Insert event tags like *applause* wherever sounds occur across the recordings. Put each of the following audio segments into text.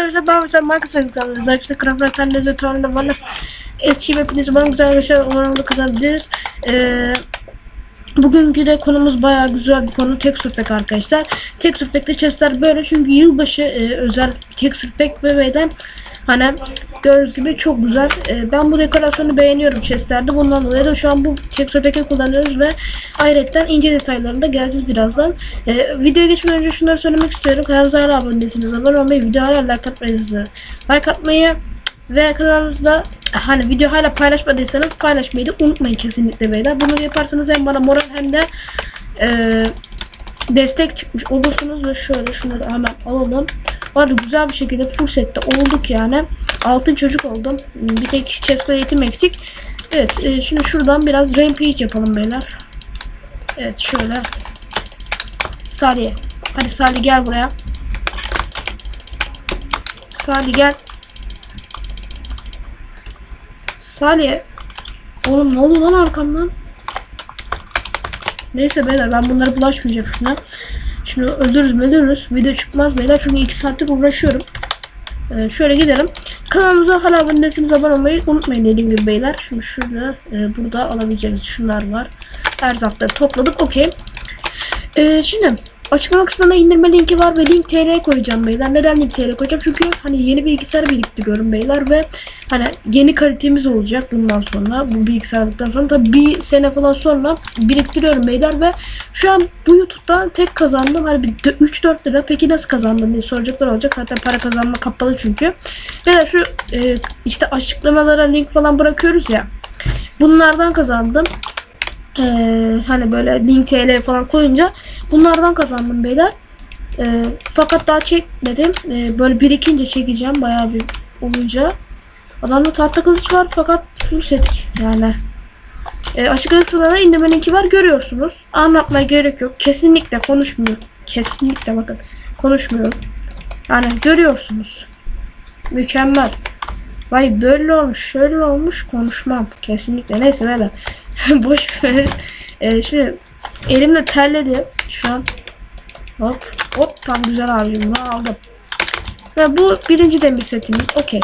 Arkadaşlar ben Microsoft kanalındayız. Arkadaşlar Craft Sen de Zötron'da varız. Eski hepiniz bana güzel bir şey umarım da kazanabiliriz. Ee, Bugünkü de konumuz bayağı güzel bir konu tek sürpek arkadaşlar. Tek sürpekte chestler böyle çünkü yılbaşı e, özel tek sürpek ve beden hani gördüğünüz gibi çok güzel. E, ben bu dekorasyonu beğeniyorum chestlerde. Bundan dolayı da şu an bu tek sürpeki kullanıyoruz ve ayrıca ince detaylarına da geleceğiz birazdan. E, videoya geçmeden önce şunları söylemek istiyorum. Kanalımıza hala abone değilseniz abone olmayı, videoya like atmayı, like atmayı ve kanalımızda hani video hala paylaşmadıysanız paylaşmayı da unutmayın kesinlikle beyler. Bunu yaparsanız hem bana moral hem de e, destek çıkmış olursunuz ve şöyle şunları hemen alalım. Var güzel bir şekilde full sette olduk yani. Altın çocuk oldum. Bir tek chest eğitim eksik. Evet e, şimdi şuradan biraz rampage yapalım beyler. Evet şöyle. Salih. Hadi Salih gel buraya. Salih gel. Salih. Oğlum ne oldu lan arkamdan? Neyse beyler ben bunlara bulaşmayacağım şuna. Şunu öldürürüz öldürürüz. Video çıkmaz beyler çünkü 2 saattir uğraşıyorum. Ee, şöyle gidelim. Kanalımıza hala abone değilseniz abone olmayı unutmayın dediğim gibi beyler. Şimdi şurada e, burada alabileceğiniz şunlar var. Erzakları topladık okey. Ee, şimdi açıklama kısmına indirme linki var ve link TL koyacağım beyler. Neden link TL koyacağım? Çünkü hani yeni bilgisayar biriktiriyorum beyler ve hani yeni kalitemiz olacak bundan sonra. Bu bilgisayar aldıktan sonra tabii bir sene falan sonra biriktiriyorum beyler ve şu an bu YouTube'dan tek kazandım. Hani bir 3-4 lira. Peki nasıl kazandın diye soracaklar olacak. Zaten para kazanma kapalı çünkü. Beyler şu e, işte açıklamalara link falan bırakıyoruz ya. Bunlardan kazandım. Ee, hani böyle link TL falan koyunca bunlardan kazandım beyler. Ee, fakat daha çekmedim. Ee, böyle birikince çekeceğim bayağı bir olunca. Adamda tahta kılıç var fakat full yani. Ee, açıklama kısmında indirme linki var görüyorsunuz. Anlatmaya gerek yok. Kesinlikle konuşmuyorum. Kesinlikle bakın konuşmuyorum. Yani görüyorsunuz. Mükemmel. Vay böyle olmuş şöyle olmuş konuşmam. Kesinlikle neyse böyle. *laughs* Boş ver. Ee, şimdi elimde terledi şu an. Hop hop tam güzel abicim bunu aldım. Ve bu birinci demir setimiz. Okey.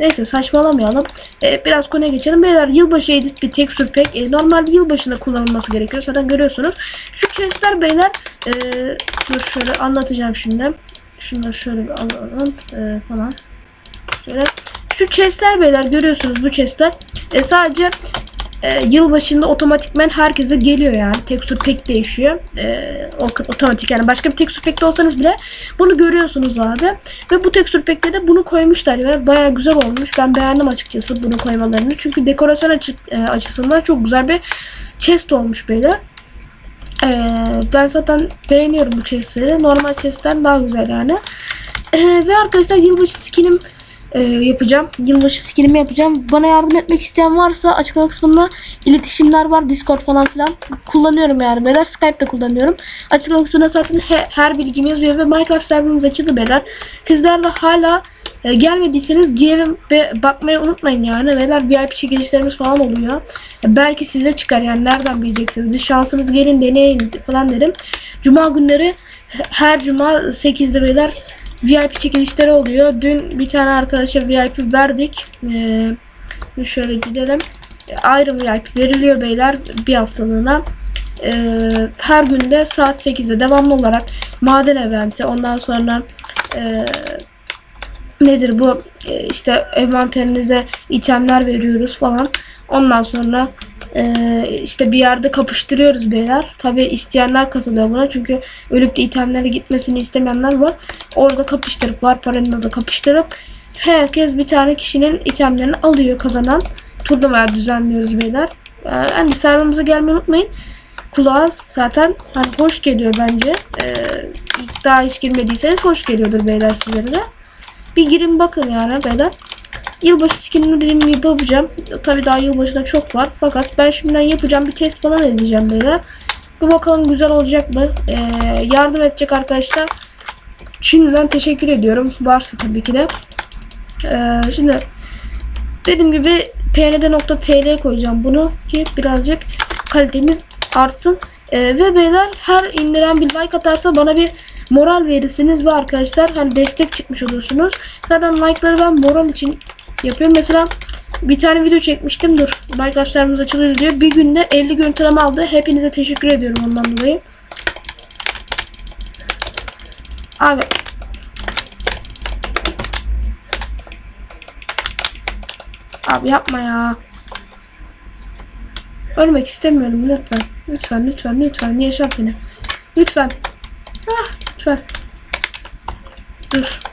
Neyse saçmalamayalım. Ee, biraz konuya geçelim. Beyler yılbaşı edit bir tek pek. E, normalde yılbaşında kullanılması gerekiyor. Zaten görüyorsunuz. Şu chestler beyler. E, dur şöyle anlatacağım şimdi. Şunları şöyle bir alalım. E, falan. Şöyle. Şu chestler beyler görüyorsunuz bu chestler. E, sadece e, yılbaşında otomatikmen herkese geliyor yani. Tekstür pek değişiyor. E, otomatik yani başka bir tekstür pekte olsanız bile bunu görüyorsunuz abi. Ve bu tekstür pekte de bunu koymuşlar ve baya güzel olmuş. Ben beğendim açıkçası bunu koymalarını. Çünkü dekorasyon açı, e, açısından çok güzel bir chest olmuş böyle. E, ben zaten beğeniyorum bu chestleri. Normal chest'ten daha güzel yani. E, ve arkadaşlar yılbaşı skinim e, yapacağım. Yılbaşı skinimi yapacağım. Bana yardım etmek isteyen varsa açıklama kısmında iletişimler var. Discord falan filan. Kullanıyorum yani beyler. Skype'da kullanıyorum. Açıklama kısmında zaten he- her bilgim yazıyor ve Minecraft serverımız açıldı beyler. Sizler de hala e, gelmediyseniz gelin ve bakmayı unutmayın yani. Beyler VIP çekilişlerimiz falan oluyor. E, belki size çıkar yani nereden bileceksiniz. Bir şansınız gelin deneyin falan derim. Cuma günleri he- her cuma 8'de beyler VIP çekilişleri oluyor. Dün bir tane arkadaşa VIP verdik. Ee, şöyle gidelim. Ayrı VIP veriliyor beyler bir haftalığına. Ee, her günde saat 8'de devamlı olarak maden eventi ondan sonra e, nedir bu E, işte envanterinize itemler veriyoruz falan. Ondan sonra e, işte bir yerde kapıştırıyoruz beyler. Tabi isteyenler katılıyor buna çünkü ölüp de itemlere gitmesini istemeyenler var. Orada kapıştırıp var paranla da kapıştırıp herkes bir tane kişinin itemlerini alıyor kazanan. Turnuvaya düzenliyoruz beyler. Ee, hani serverımıza gelmeyi unutmayın. Kulağa zaten hani hoş geliyor bence. Ee, daha hiç girmediyseniz hoş geliyordur beyler sizlere de. Bir girin bakın yani beyler. Yılbaşı gibi yapacağım. Tabii daha yılbaşında çok var. Fakat ben şimdiden yapacağım. Bir test falan edeceğim beyler. Bir bakalım güzel olacak mı? Ee, yardım edecek arkadaşlar. Şimdiden teşekkür ediyorum. Varsa tabii ki de. Ee, şimdi dediğim gibi pnd.tl koyacağım bunu ki birazcık kalitemiz artsın. Ee, ve beyler her indiren bir like atarsa bana bir moral verirsiniz ve arkadaşlar hani destek çıkmış olursunuz. Zaten like'ları ben moral için yapıyorum. Mesela bir tane video çekmiştim. Dur. Arkadaşlarımız açılıyor diyor. Bir günde 50 görüntüleme aldı. Hepinize teşekkür ediyorum ondan dolayı. Abi. Abi yapma ya. Ölmek istemiyorum lütfen. Lütfen lütfen lütfen yaşat beni. Lütfen. Ah, lütfen. Dur.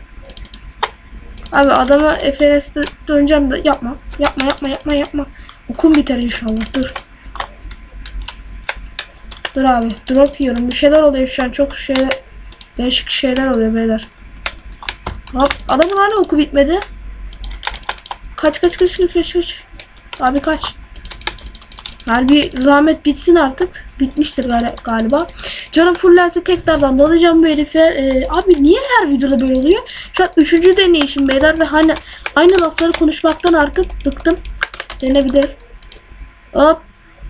Abi adama FNS'de döneceğim de yapma. Yapma yapma yapma yapma. Okum biter inşallah. Dur. Dur abi. Drop yiyorum. Bir şeyler oluyor şu an. Çok şeyler değişik şeyler oluyor beyler. Hop. Adamın hala oku bitmedi. Kaç kaç kaç kaç kaç kaç. Abi kaç. Harbi zahmet bitsin artık. Bitmiştir gal- galiba. Canım fullense tekrardan dalacağım bu herife. Ee, abi niye her videoda böyle oluyor? Şu an üçüncü deneyişim beyler ve hani aynı lafları konuşmaktan artık bıktım. Denebilir. Hop.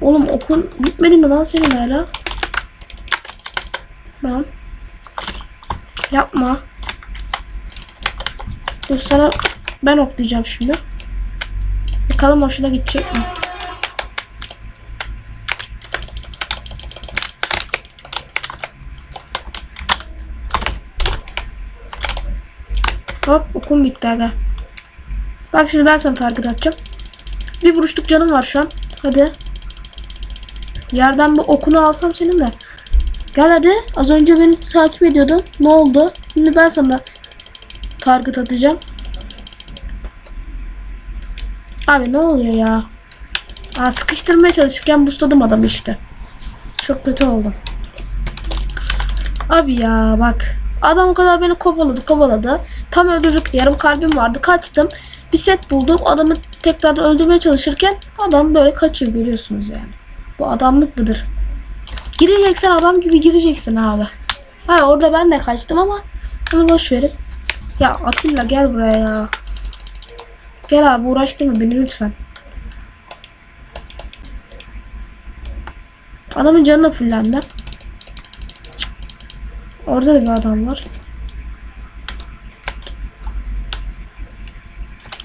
Oğlum okun bitmedi mi lan senin hala? Tamam. Yapma. Dur sana ben oklayacağım şimdi. Bakalım hoşuna gidecek mi? Hop okum bitti aga. Bak şimdi ben sana target atacağım. Bir vuruşluk canım var şu an. Hadi. Yerden bu okunu alsam senin de. Gel hadi. Az önce beni takip ediyordun. Ne oldu? Şimdi ben sana target atacağım. Abi ne oluyor ya? Aa, sıkıştırmaya çalışırken busladım adamı işte. Çok kötü oldu. Abi ya bak. Adam o kadar beni kovaladı kovaladı. Tam öldürdük yarım kalbim vardı. Kaçtım. Bir set buldum. Adamı tekrar öldürmeye çalışırken adam böyle kaçıyor görüyorsunuz yani. Bu adamlık mıdır? Gireceksen adam gibi gireceksin abi. Ha orada ben de kaçtım ama bunu boş verin. Ya Atilla gel buraya ya. Gel abi uğraştırma beni lütfen. Adamın canına fullendi. Orada da bir adam var.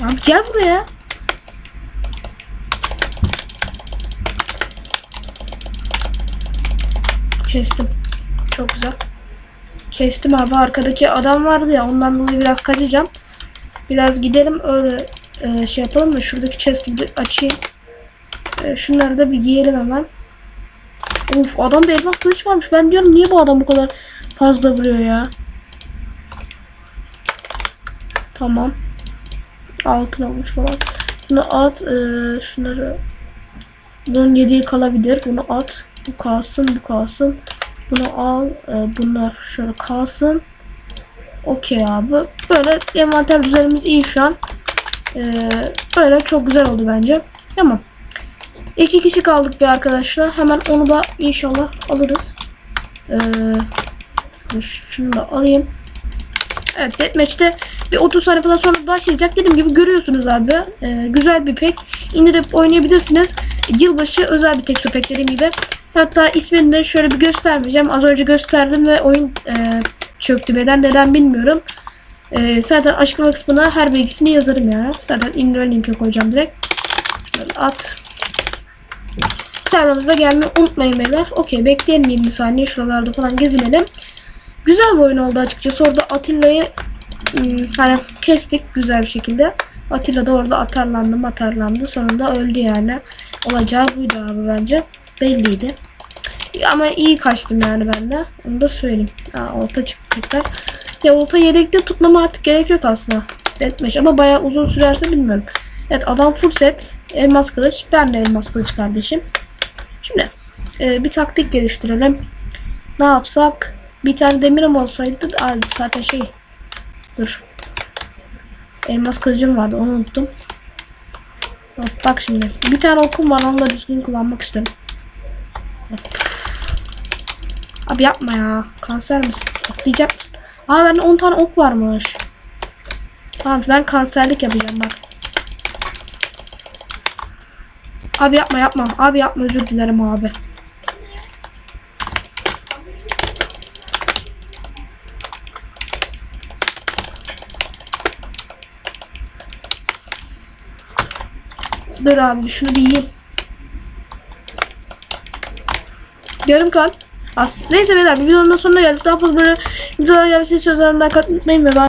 Abi gel buraya. Kestim. Çok güzel. Kestim abi. Arkadaki adam vardı ya ondan dolayı biraz kaçacağım. Biraz gidelim öyle e, şey yapalım da şuradaki chest'i bir açayım. E, şunları da bir giyelim hemen. Of adamda elmas kılıç varmış. Ben diyorum niye bu adam bu kadar fazla vuruyor ya. Tamam. Altın olmuş falan. Bunu at. E, şunları bunun yediği kalabilir. Bunu at. Bu kalsın. Bu kalsın. Bunu al. E, bunlar şöyle kalsın. Okey abi. Böyle envanter düzenimiz iyi şu an. Ee, böyle çok güzel oldu bence. Tamam. İki kişi kaldık bir arkadaşlar. Hemen onu da inşallah alırız. Ee, şunu da alayım. Evet deathmatch'te bir 30 saniye falan sonra başlayacak. Dediğim gibi görüyorsunuz abi. Ee, güzel bir pek. İndirip oynayabilirsiniz. Yılbaşı özel bir tek pek dediğim gibi. Hatta ismini de şöyle bir göstermeyeceğim. Az önce gösterdim ve oyun e, çöktü. Neden neden bilmiyorum. Ee, zaten açıklama kısmına her bilgisini yazarım ya. Zaten indirme linki koyacağım direkt. Şöyle at. Serverımıza gelmeyi unutmayın beyler. Okey bekleyelim 20 saniye. Şuralarda falan gezinelim. Güzel bir oyun oldu açıkçası. Orada Atilla'yı hani kestik güzel bir şekilde. Atilla da orada atarlandı atarlandı. Sonunda öldü yani. Olacağı buydu abi bence. Belliydi. Ama iyi kaçtım yani ben de. Onu da söyleyeyim. Aa, olta çıktı tekrar. Ya olta yedekte tutmama artık gerek yok aslında. Deathmatch ama bayağı uzun sürerse bilmiyorum. Evet adam full. Elmas kılıç. Ben de elmas kılıç kardeşim. Şimdi e, bir taktik geliştirelim. Ne yapsak? Bir tane demirim olsaydı Aa, zaten şey. Dur. Elmas kılıcım vardı onu unuttum. Bak, bak şimdi. Bir tane okum var onu da düzgün kullanmak istiyorum. Abi yapma ya. Kanser misin? Atlayacak mısın? Aa bende 10 tane ok varmış. Tamam ben kanserlik yapacağım bak. Abi yapma yapma. Abi yapma özür dilerim abi. Dur abi şunu bir yiyeyim. Yarım kalp. As neyse beyler bir videonun sonuna geldik. Daha fazla böyle videolar gelmesi için sözlerimden katılmayın ve ben